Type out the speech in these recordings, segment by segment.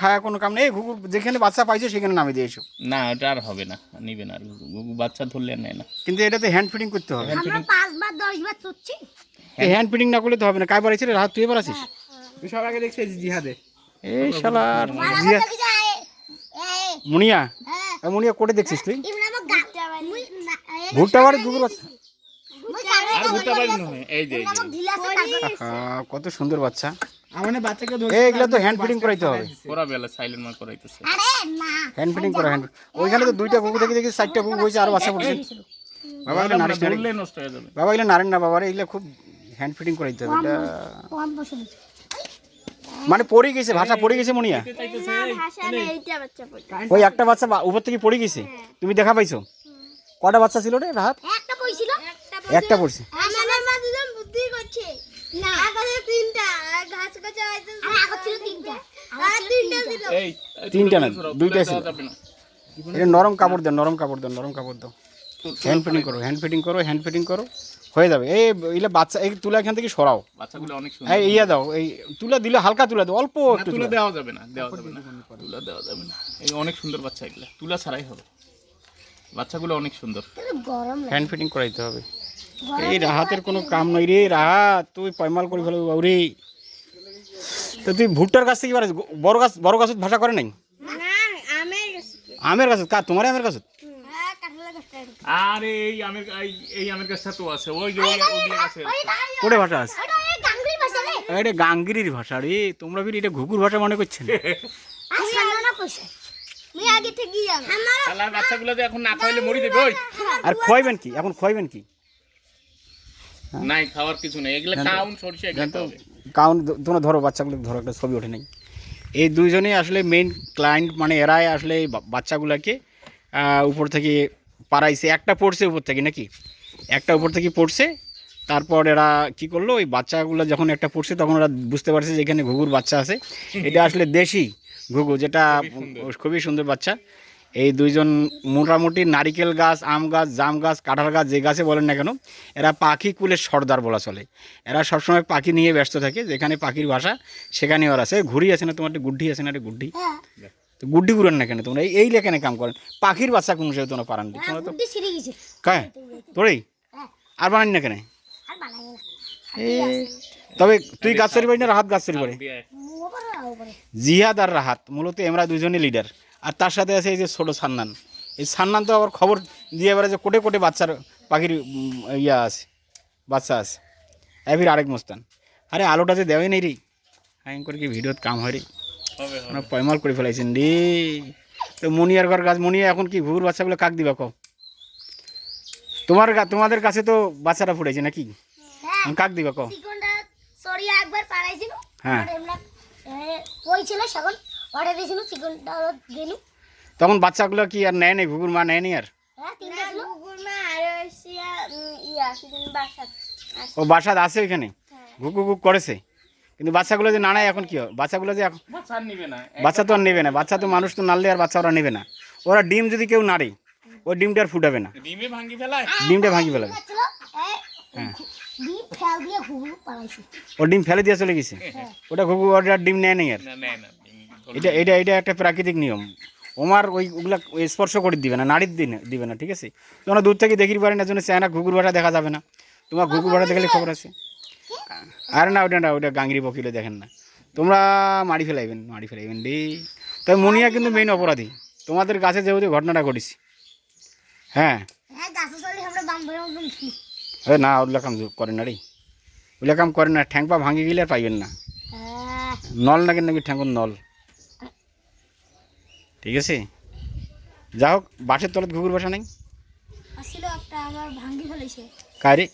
খায়া কোনো কাম নেই। ঘুঘু যেখানে বাচ্চা পাইছো সেখানে নামে দিয়েছ। না ওটা আর হবে না। নিবে না আর ঘুঘু। ঘুঘু বাচ্চা ধরলে আর নেয় না। কিন্তু এটাতে হ্যান্ড ফিটিং করতে হবে। আমরা পাঁচবার দশবার চুচ্ছি হ্যান্ড ফিটিং না করলে তো হবে না। কাই বাড়াইছিল রাত তুই এবার আছিস? তুই সব আগে দেখছিস জিহাদে। এই শালার। জিয়া কিছু আয় মুনিয়া? হ্যাঁ। এ মুনিয়া কোটে দেখছিস তুই? ইমরা মুই না ভুট্টা বাড়ি ঘুঘুর বাচ্চা। মুই আর ভুট্টা বাড়ি নয় এই যে এই যে। ঢিলা আছে আহা, কত সুন্দর বাচ্চা। আমার বাচ্চাকে এ এগুলো তো হ্যান্ড ফিটিং করাইতে হবে। ওরা বেলা সাইলেন্ট মার করাইতেছে। আরে না হ্যান্ড ফিটিং করা হ্যান্ড ওইখানে তো দুইটা কুকুর দেখে দেখি চারটা কুকুর হয়েছে আর বাচ্চা পড়ছে বাবা এগুলো নারিশ নারিশ নষ্ট হয়ে যাবে। বাবা এগুলো নারেন না বাবা রে এগুলো খুব হ্যান্ড ফিটিং করাইতে হবে। এটা কম বসে মানে পড়ে গেছে ভাষা পড়ে গেছে মনিয়া। ভাষা নেই এইটা বাচ্চা পড়ছে ওই একটা বাচ্চা উপর থেকে পড়ে গেছে। তুমি দেখা পাইছো? কটা বাচ্চা ছিল রে রাত একটা পড়ছিল একটা পড়ছে আমাদের মা দুজন বুদ্ধি করছে না আগে তিনটা ঘাস কাছে আইতে আর আগে ছিল তিনটা আর তিনটা ছিল এই তিনটা না, ছিল। না। এটা নরম কাপড় দেন নরম কাপড় দেন নরম কাপড় দাও। হ্যান্ড ফিটিং করো হ্যান্ড ফিটিং করো হ্যান্ড ফিটিং করো হয়ে যাবে। এই এগুলো বাচ্চা এই তুলা এখান থেকে সরাও। বাচ্চাগুলো অনেক সুন্দর। এই ইয়া দাও এই তুলা দিলে হালকা তুলা দাও অল্প একটু তুলা। দেওয়া যাবে না দেওয়া যাবে না তুলা দেওয়া যাবে না। এই অনেক সুন্দর বাচ্চা এগুলা তুলা ছাড়াই হবে। বাচ্চাগুলো অনেক সুন্দর। হ্যান্ড ফিটিং করাইতে হবে। এই রাহাতের কোনো কাম নাই রে রাহাত তুই পয়মাল করে ফেলো বাউরি। তো তুই ভুট্টার কাছ থেকে বড় গাছ বড় গাছত ভাষা করে নাই? আমের আমের গাছত? কা তোমার আমের গাছত? আরে এই আমের এই- এই আমের গাছটা তো আছে ওই যে ওই ওইগুলো কোটে ভাষা আছে? এটা ভাষা রে। এটা গাঙ্গিরির ভাষা রে তোমরা এটা ঘুঘুর ভাষা মনে করছেন দেবে আর খোয়াইবেন কি? এখন খোয়াইবেন কি? নাই খাওয়ার কিছু নেই। এগুলো কাউন সরিষা কারণ তোমরা ধরো বাচ্চাগুলো ধরো একটা ছবি ওঠে নাই। এই দুইজনেই আসলে মেইন ক্লায়েন্ট মানে এরাই আসলে বাচ্চাগুলোকে উপর থেকে পাড়াইছে। একটা পড়ছে উপর থেকে নাকি? একটা উপর থেকে পড়ছে। তারপর এরা কি করল? ওই বাচ্চাগুলো যখন একটা পড়ছে তখন ওরা বুঝতে পারছে যে এখানে ঘুঘুর বাচ্চা আছে। এটা আসলে দেশি ঘুঘু যেটা খুবই সুন্দর বাচ্চা। এই দুইজন মোটামুটি নারিকেল গাছ আম গাছ জাম গাছ কাঁঠাল গাছ যে গাছে বলেন না কেন এরা পাখি কুলের সর্দার বলা চলে। এরা সবসময় পাখি নিয়ে ব্যস্ত থাকে যেখানে পাখির ভাষা সেখানে ওরা আছে। ঘুড়ি আছে না তোমার একটা গুড্ডি আছে না গুড্ডি? হ্যাঁ। তো গুড্ডি ঘুরেন না কেন তোমরা? এই- লেখানে কাম করেন। পাখির বাচ্চা কোনো সে তোমরা পারান? নি। তোমরা তো কায়? তোরেই? হ্যাঁ। আর বানান না কেন? তবে তুই গাছ চুরি পারি না রাহাত গাছ চুরি পারে জিহাদ আর রাহাত মূলত আমরা দুজনই লিডার আর তার সাথে আছে এই যে ছোটো সান্নান। এই সান্নান তো আবার খবর দিয়ে এবারে যে কোটে কোটে বাচ্চার পাখির ইয়া আছে বাচ্চা আছে। এবার আরেক মোস্তান। আরে আলোটা যে দেওয়াই নেই রে। হাইং করে কি ভিডিওত কাম হয় রে। পয়মাল করে ফেলাইছেন রে। তো মনিয়ার ঘর গাছ মনিয়া এখন কি ঘুঘুর বাচ্চাগুলো কাক দিবা কও? তোমার গা- তোমাদের কাছে তো বাচ্চারা ফুটেছে নাকি? হ্যাঁ। কাক দিবা কও? চিকনটা সরি একবার পাড়াইছিল হ্যাঁ। এমনা ছিল সেখন অর্ডার দিয়েছিল চিকনটা গেলু। তখন বাচ্চাগুলো কি আর নেয় নেই? ঘুঘুর মা নেয়নি আর? হ্যাঁ ও বাসাত আছে ওইখানে ঘুক ঘুক করেছে? কিন্তু বাচ্চাগুলো যে নাড়ায় এখন কি হয়? বাচ্চাগুলো যে এখন বাচ্চা আর নিবে না। বাচ্চা তো আর নেবে না। বাচ্চা তো মানুষ তো নাড়লে আর বাচ্চা ওরা নেবে না। ওরা ডিম যদি কেউ নাড়ে ওই ডিমটা আর ফুটাবে না। ফেলায়? ডিমটা ভাঙি ফেলাবে। হ্যাঁ ও ডিম ফেলে দিয়ে চলে গেছে? ওটা ঘুঘু ওটা আর ডিম নেয় নেই আর? এটা এটা এটা একটা প্রাকৃতিক নিয়ম। ওমার ওই ওগুলা ওই স্পর্শ করে দিবে না নাড়ির দিনে দিবে না ঠিক আছে? তোমরা দূর থেকে দেখির পারে না জন্য চেনা ঘুঘুর ভাড়া দেখা যাবে না। তোমার ঘুঘুর ভাড়া দেখলে খবর আছে? আর না ওটা না ওটা গাঙ্গিরি বকিলে দেখেন না। তোমরা মারি ফেলাইবেন মারি ফেলাইবেন রে। তবে মনিয়া কিন্তু মেইন অপরাধী। তোমাদের কাছে যেহেতু ঘটনাটা ঘটেছে। হ্যাঁ। হ্যাঁ গাছে এ না ওগুলা কাম করে না রে। ওগুলা কাম করে না ঠ্যাং পা ভাঙি গেলে আর পাইবেন না। হ্যাঁ। নল নাকি নাকি ঠ্যাঙ্গর নল। ঠিক আছে? যা হোক বাসের তলত ঘুঘুর বাসা নাই? আসছিল একটা আমার ভাঙ্গি ফেলেছে। কারে?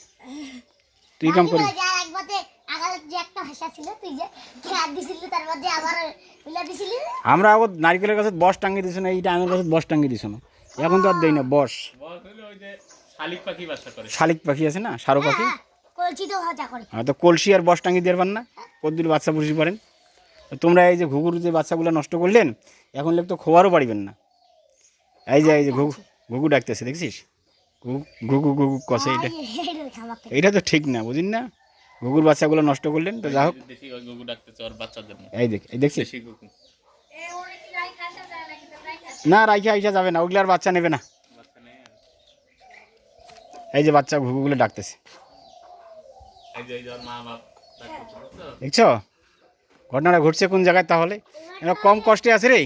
তুই কাম করবি একবারে আগালে যে একটা ভাষা ছিল তুই যে খেয়ার দিছিলি তার মধ্যে আবার মিলা দিছিলি। আমরা আবার নারকেলের কাছে বস টাঙ্গি দিছ না এইটা আমের কাছে বস টাঙ্গি দিছ না? এখন তো আর দেই না বস। বল হলো ওই যে শালিক পাখি করে। শালিক পাখি আছে না সারো পাখি? কলচি তো ভাজা করে। আর তো কলসি আর বস টাঙ্গি দিয়ে পারেন না কদ্দুর বাচ্চা পুষি পারেন? তোমরা এই যে ঘুঘুর যে বাচ্চাগুলো নষ্ট করলেন এখন লোক তো খোয়ারও পারিবেন না। এই যে এই যে ঘুঘু ঘুঘু ডাকতেছে দেখছিস? ঘুঘু ঘুঘু ঘুঘু কষে এটা। এইটা তো ঠিক না বুঝিন না? ঘুঘুর বাচ্চাগুলো নষ্ট করলেন তো যা হোক। এই দেখ এই দেখছিস? না রাইখা আইসা যাবে না ওগুলো আর বাচ্চা নেবে না। বাচ্চা নেই আর। এই যে বাচ্চা ঘুঘুগুলো ডাকতেছে। এই যে এই যে ওর মা বাপ ডাকতেছে, বুঝছ? দেখছ? ঘটনাটা ঘটছে কোন জায়গায় তাহলে? কম কষ্টে আছে রে।